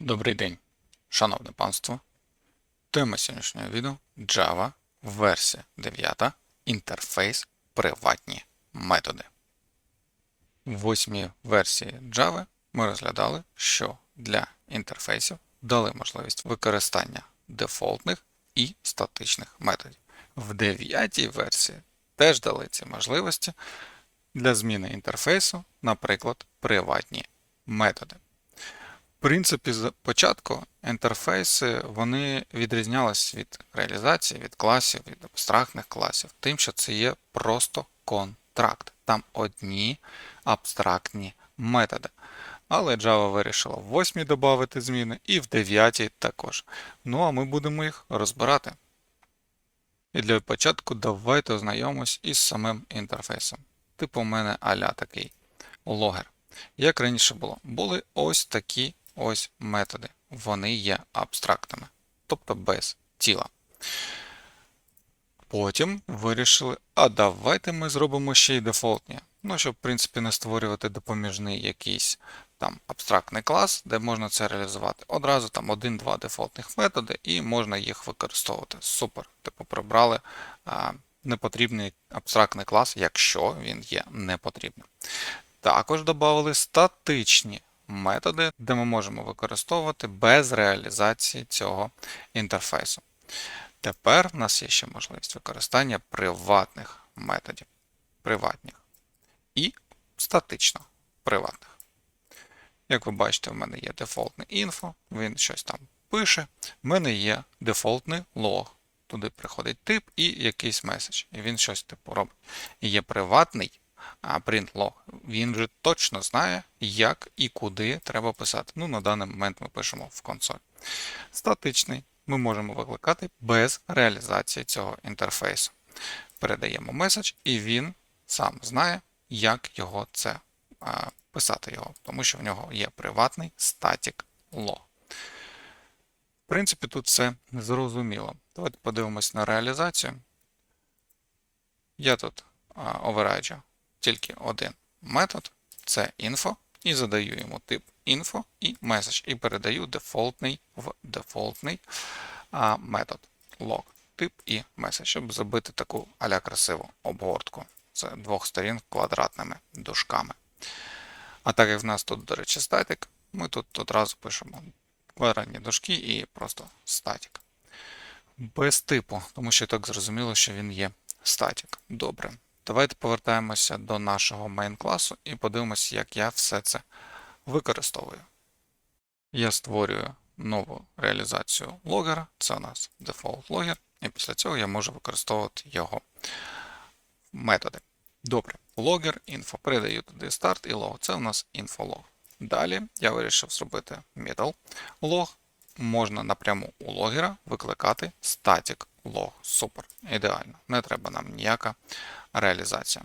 Добрий день, шановне панство. Тема сьогоднішнього відео Java, версія 9, інтерфейс, приватні методи. В восьмій версії Java ми розглядали, що для інтерфейсів дали можливість використання дефолтних і статичних методів. В дев'ятій версії теж дали ці можливості для зміни інтерфейсу, наприклад, приватні методи. В принципі, з початку інтерфейси вони відрізнялись від реалізації, від класів, від абстрактних класів, тим, що це є просто контракт. Там одні абстрактні методи. Але Java вирішила в 8 додати зміни і в 9 також. Ну а ми будемо їх розбирати. І для початку давайте ознайомимось із самим інтерфейсом. Типу у мене аля такий логер. Як раніше було, були ось такі ось методи. Вони є абстрактами, тобто без тіла. Потім вирішили, а давайте ми зробимо ще й дефолтні. Ну, щоб, в принципі, не створювати допоміжний якийсь там абстрактний клас, де можна це реалізувати. Одразу там один-два дефолтних методи, і можна їх використовувати. Супер. Типу прибрали а, непотрібний абстрактний клас, якщо він є непотрібним. Також додали статичні методи, де ми можемо використовувати без реалізації цього інтерфейсу. Тепер в нас є ще можливість використання приватних методів, приватних і статично приватних. Як ви бачите, в мене є дефолтний інфо, він щось там пише. В мене є дефолтний лог. Туди приходить тип і якийсь меседж. І він щось типу робить. І є приватний print log. Він вже точно знає, як і куди треба писати. Ну, на даний момент ми пишемо в консоль. Статичний ми можемо викликати без реалізації цього інтерфейсу. Передаємо меседж, і він сам знає, як його це писати його, тому що в нього є приватний static log. В принципі, тут все зрозуміло. Давайте подивимось на реалізацію. Я тут оверайджу тільки один метод це info, і задаю йому тип info і message, і передаю дефолтний в дефолтний а, метод log, тип і message, щоб зробити таку аля красиву обгортку з двох сторін квадратними дужками. А так як в нас тут, до речі, статик, ми тут одразу пишемо квадратні дужки і просто статик. Без типу, тому що так зрозуміло, що він є статик. Добре. Давайте повертаємося до нашого main класу і подивимося, як я все це використовую. Я створюю нову реалізацію логера, це у нас default logger, і після цього я можу використовувати його методи. Добре, logger, info. Передаю туди start і log. Це у нас info-log. Далі я вирішив зробити middle log. Можна напряму у логера викликати static log. Супер, ідеально. Не треба нам ніяка реалізація.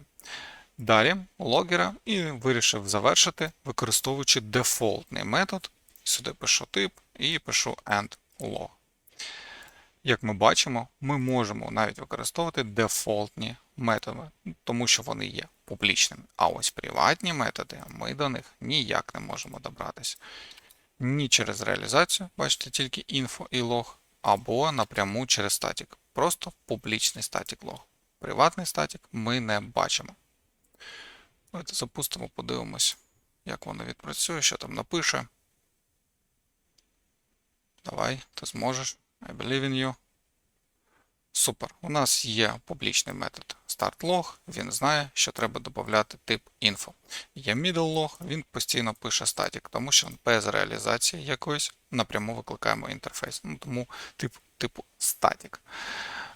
Далі у логера і вирішив завершити, використовуючи дефолтний метод. Сюди пишу тип і пишу end log. Як ми бачимо, ми можемо навіть використовувати дефолтні методи, тому що вони є публічними. А ось приватні методи ми до них ніяк не можемо добратися. Ні через реалізацію, бачите, тільки info і log, або напряму через статік. Просто публічний статік лог. Приватний статік ми не бачимо. Давайте запустимо, подивимось, як воно відпрацює, що там напише. Давай, ти зможеш. I believe in you. Супер. У нас є публічний метод startLog, він знає, що треба додати тип info. Є middleLog, він постійно пише статік, тому що без реалізації якоїсь напряму викликаємо інтерфейс. Ну, Тому тип, типу static.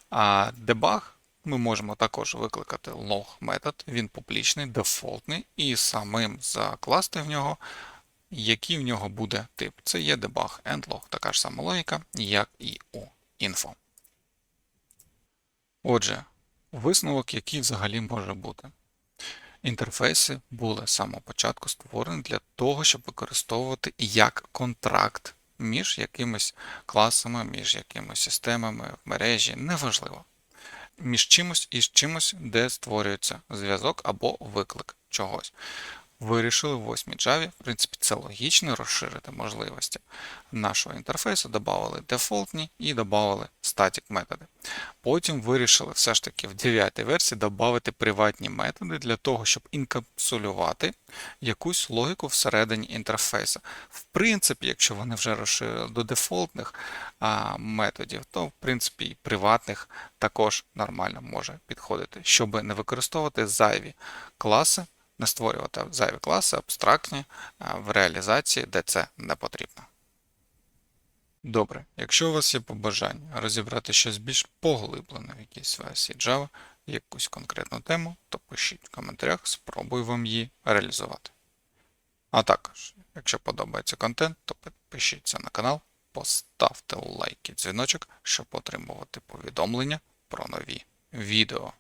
А debug ми можемо також викликати log метод, він публічний, дефолтний, і самим закласти в нього, який в нього буде тип. Це є debug endlog, така ж сама логіка, як і у info. Отже, висновок, який взагалі може бути. Інтерфейси були з самого початку створені для того, щоб використовувати як контракт між якимись класами, між якимись системами в мережі, неважливо між чимось і чимось, де створюється зв'язок або виклик чогось. Вирішили в 8 Java, в принципі, це логічно розширити можливості нашого інтерфейсу, додали дефолтні і додали static методи. Потім вирішили все ж таки в 9 версії додати приватні методи для того, щоб інкапсулювати якусь логіку всередині інтерфейсу. В принципі, якщо вони вже розширили до дефолтних а, методів, то в принципі і приватних також нормально може підходити, щоб не використовувати зайві класи, не створювати зайві класи абстрактні в реалізації, де це не потрібно. Добре, якщо у вас є побажання розібрати щось більш поглиблене в якійсь версії Java, якусь конкретну тему, то пишіть в коментарях, спробую вам її реалізувати. А також, якщо подобається контент, то підпишіться на канал, поставте лайк і дзвіночок, щоб отримувати повідомлення про нові відео.